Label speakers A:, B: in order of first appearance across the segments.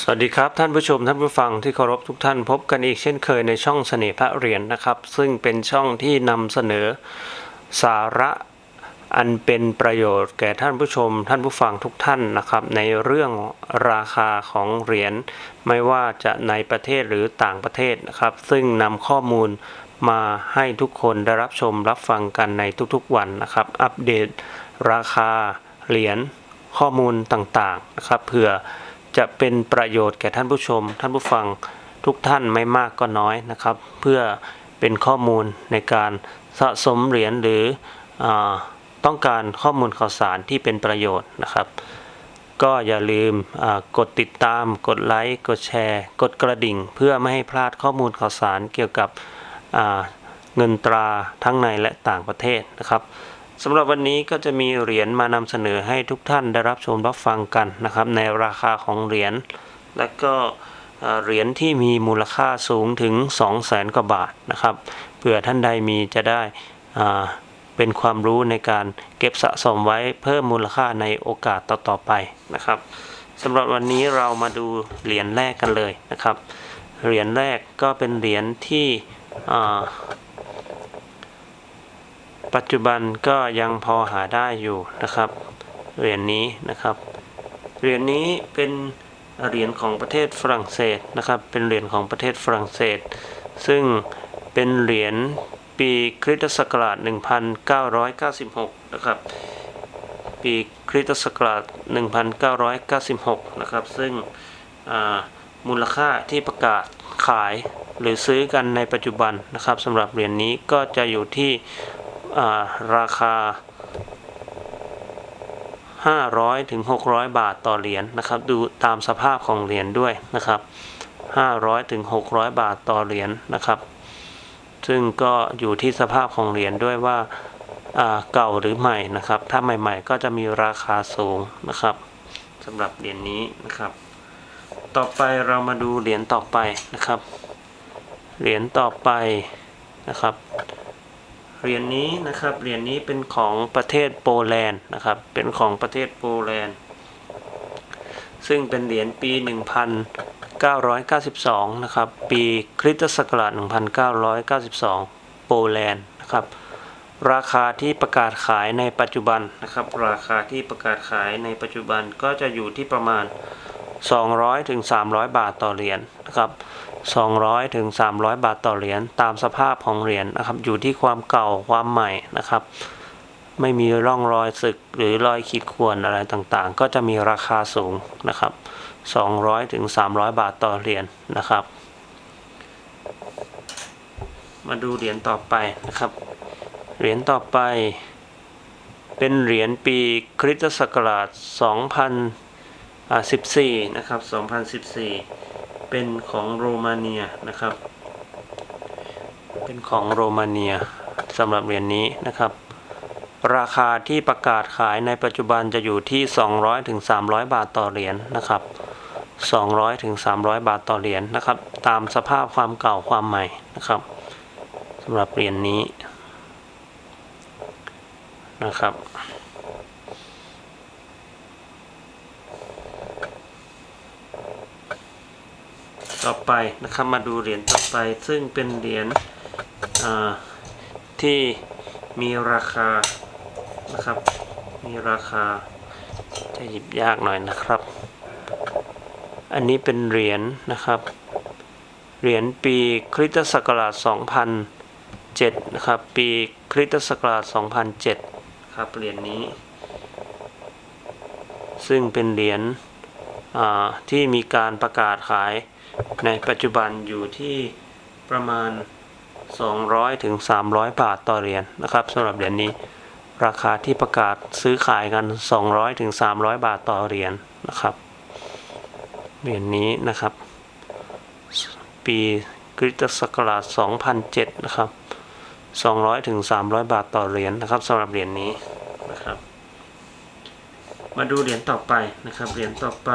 A: สวัสดีครับท่านผู้ชมท่านผู้ฟังที่เคารพทุกท่านพบกันอีกเช่นเคยในช่องเสน่ห์พระเหรียญนะครับ ซึ่งเป็นช่องที่นำเสนอสาระอันเป็นประโยชน์แก่ท่านผู้ชม ท่านผู้ฟังทุกท่านนะครับ ในเรื่องราคาของเหรียญไม่ว่าจะในประเทศหรือต่างประเทศนะครับ ซึ่งนำข้อมูลมาให้ทุกคนได้รับชมรับฟังกันในทุกๆวันนะครับ อัปเดตราคาเหรียญข้อมูลต่างๆนะครับเพื่อ จะเป็นประโยชน์แก่ท่านผู้ชม ท่านผู้ฟังทุกท่านไม่มากก็น้อยนะครับ เพื่อเป็นข้อมูลในการสะสมเหรียญหรืออต้องการข้อมูลข่าวสารที่เป็นประโยชน์นะครับ ก็อย่าลืมกดติดตาม กดไลค์กดแชร์ กดกระดิ่ง เพื่อไม่ให้พลาดข้อมูลข่าวสารเกี่ยวกับเงินตราทั้งในและต่างประเทศนะครับ สำหรับวันนี้ก็จะมีเหรียญมานำเสนอให้ทุกท่านได้รับชมรับฟังกันนะครับ ในราคาของเหรียญและก็เหรียญที่มีมูลค่าสูงถึง 2 0 0แสนกว่าบาทนะครับเผื่อท่านใดมีจะได้เป็นความรู้ในการเก็บสะสมไว้เพิ่มมูลค่าในโอกาสต่อๆไปนะครับสำหรับวันนี้เรามาดูเหรียญแรกกันเลยนะครับ เหรียญแรกก็เป็นเหรียญที่ ปัจจุบันก็ยังพอหาได้อยู่นะครับ เหรียญนี้นะครับ เหรียญนี้เป็นเหรียญของประเทศฝรั่งเศสนะครับ เป็นเหรียญของประเทศฝรั่งเศส ซึ่งเป็นเหรียญปีคริสตศักราช 1996 นะครับ ปีคริสตศักราช 1996 นะครับ ซึ่งมูลค่าที่ประกาศขายหรือซื้อกันในปัจจุบันนะครับสำหรับเหรียญนี้ก็จะอยู่ที่ ราคา 500ถึง600 บาทต่อเหรียญนะครับ ดูตามสภาพของเหรียญด้วยนะครับ 500ถึง600 บาทต่อเหรียญนะครับ ซึ่งก็อยู่ที่สภาพของเหรียญด้วยว่าอ่าเก่าหรือใหม่นะครับ ถ้าใหม่ๆ ก็จะมีราคาสูงนะครับสำหรับเหรียญนี้นะครับ ต่อไปเรามาดูเหรียญต่อไปนะครับ เหรียญต่อไปนะครับ เหรียญนี้นะครับเหรียญนี้เป็นของประเทศโปแลนด์นะครับ เป็นของประเทศโปแลนด์ ซึ่งเป็นเหรียญปี 1992 นะครับ ปีคริสตศักราช 1992 โปแลนด์นะครับ ราคาที่ประกาศขายในปัจจุบันนะครับ ราคาที่ประกาศขายในปัจจุบันก็จะอยู่ที่ประมาณ 200ถึง300 บาทต่อเหรียญนะครับ200ถึง300 บาทต่อเหรียญตามสภาพของเหรียญนะครับ อยู่ที่ความเก่าความใหม่นะครับ ไม่มีร่องรอยสึกหรือรอยขีดข่วนอะไรต่างๆ ก็จะมีราคาสูงนะครับ 200ถึง300 บาทต่อเหรียญนะครับ มาดูเหรียญต่อไปนะครับ เหรียญต่อไป เป็นเหรียญปีคริสตศักราช2000 14 นะครับ 2014 เป็นของโรมาเนียนะครับ เป็นของโรมาเนียสำหรับเหรียญนี้นะครับ ราคาที่ประกาศขายในปัจจุบันจะอยู่ที่ 200ถึง300 บาทต่อเหรียญนะครับ 200ถึง300 บาทต่อเหรียญนะครับ ตามสภาพความเก่าความใหม่นะครับสำหรับเหรียญนี้นะครับ ต่อไปนะครับมาดูเหรียญต่อไป ซึ่งเป็นเหรียญที่มีราคานะครับ มีราคาจะหยิบยากหน่อยนะครับ อันนี้เป็นเหรียญนะครับ เหรียญปีคริสตศักราช2007นะครับ ปีคริสตศักราช2007ครับเหรียญนี้ ซึ่งเป็นเหรียญที่มีการประกาศขาย ในปัจจุบันอยู่ที่ประมาณ 200ถึง300 บาทต่อเหรียญนะครับสำหรับเหรียญนี้ ราคาที่ประกาศซื้อขายกัน 200ถึง300 บาทต่อเหรียญนะครับเหรียญนี้นะครับ ปีคริสตศักราช2007 นะครับ 200ถึง300 บาทต่อเหรียญนะครับสำหรับเหรียญนี้นะครับ มาดูเหรียญต่อไปนะครับเหรียญต่อไป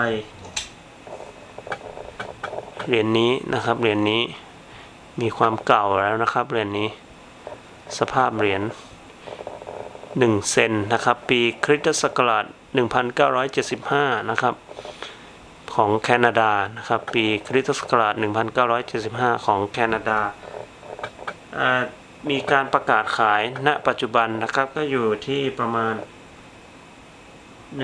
A: เหรียญนี้นะครับเหรียญนี้มีความเก่าแล้วนะครับเหรียญนี้ สภาพเหรียญ1เซนนะครับ ปีคริสตศักราช1975 นะครับ ของแคนาดานะครับ ปีคริสตศักราช1975 ของแคนาดา มีการประกาศขายณปัจจุบันนะครับก็อยู่ที่ประมาณ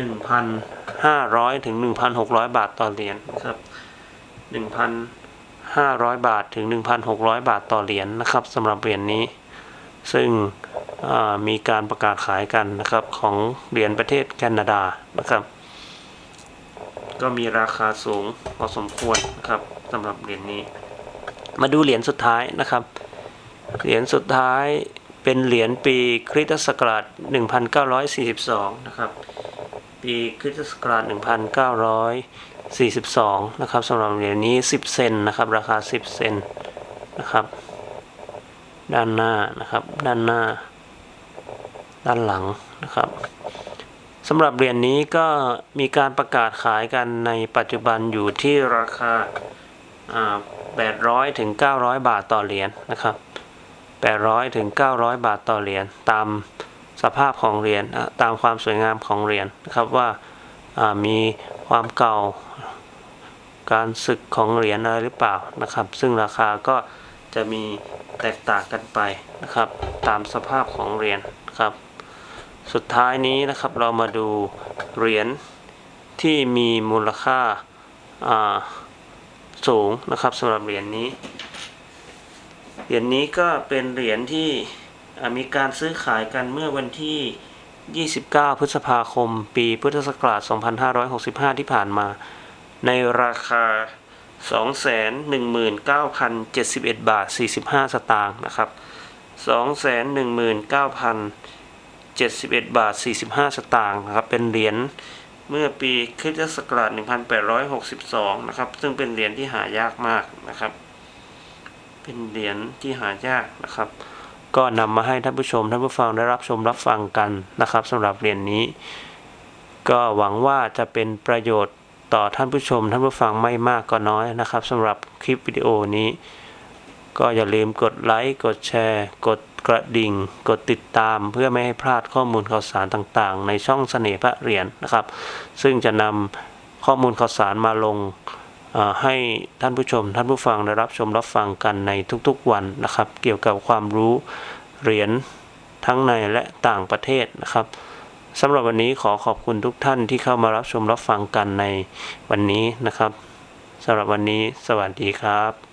A: 1,500 ถึง 1,600 บาทต่อเหรียญนะครับ 1,500 บาทถึง 1,600 บาทต่อเหรียญนะครับสำหรับเหรียญนี้ ซึ่งมีการประกาศขายกันนะครับของเหรียญประเทศแคนาดานะครับ ก็มีราคาสูงพอสมควรนะครับสำหรับเหรียญนี้ มาดูเหรียญสุดท้ายนะครับ เหรียญสุดท้ายเป็นเหรียญปีคริสตศักราช 1942 นะครับ ปีคริสตศักราช 42 นะครับสำหรับเหรียญนี้ 10 เซนนะครับ ราคา 10 เซนนะครับ ด้านหน้านะครับ ด้านหน้า ด้านหลังนะครับสำหรับเหรียญนี้ก็มีการประกาศขายกันในปัจจุบันอยู่ที่ราคา 800 ถึง 900 บาทต่อเหรียญนะครับ 800 ถึง 900 บาทต่อเหรียญตามสภาพของเหรียญตามความสวยงามของเหรียญนะครับว่า มีความเก่าการสึกของเหรียญอะไรหรือเปล่านะครับ ซึ่งราคาก็จะมีแตกต่างกันไปนะครับ ตามสภาพของเหรียญครับ สุดท้ายนี้นะครับเรามาดูเหรียญที่มีมูลค่าาสูงนะครับสำหรับเหรียญนี้ เหรียญนี้ก็เป็นเหรียญที่มีการซื้อขายกันเมื่อวันที่ 29 พฤษภาคม ปีพุทธศักราช 2565 ที่ผ่านมา ในราคา 219,071 บาท 45 สตางค์นะครับ 219,071 บาท 45 สตางค์นะครับ เป็นเหรียญเมื่อปีคริสตศักราช 1862 นะครับ ซึ่งเป็นเหรียญที่หายากมากนะครับ เป็นเหรียญที่หายากนะครับ ก็นำมาให้ท่านผู้ชมท่านผู้ฟังได้รับชมรับฟังกันนะครับสำหรับเรียญนี้ ก็หวังว่าจะเป็นประโยชน์ต่อท่านผู้ชม ท่านผู้ฟังไม่มากก็น้อยนะครับสำหรับคลิปวิดีโอนี้ ก็อย่าลืมกดไลค์กดแชร์ กดกระดิ่ง กดติดตามเพื่อไม่ให้พลาดข้อมูลข่าวสารต่างๆ ในช่องเสน่ห์พระเหรียญนะครับ ซึ่งจะนำข้อมูลข่าวสารมาลง ให้ท่านผู้ชม ท่านผู้ฟังได้รับชมรับฟังกันในทุกๆวันนะครับ เกี่ยวกับความรู้เหรียญทั้งในและต่างประเทศนะครับสำหรับวันนี้ขอขอบคุณทุกท่านที่เข้ามารับชมรับฟังกันในวันนี้นะครับสำหรับวันนี้สวัสดีครับ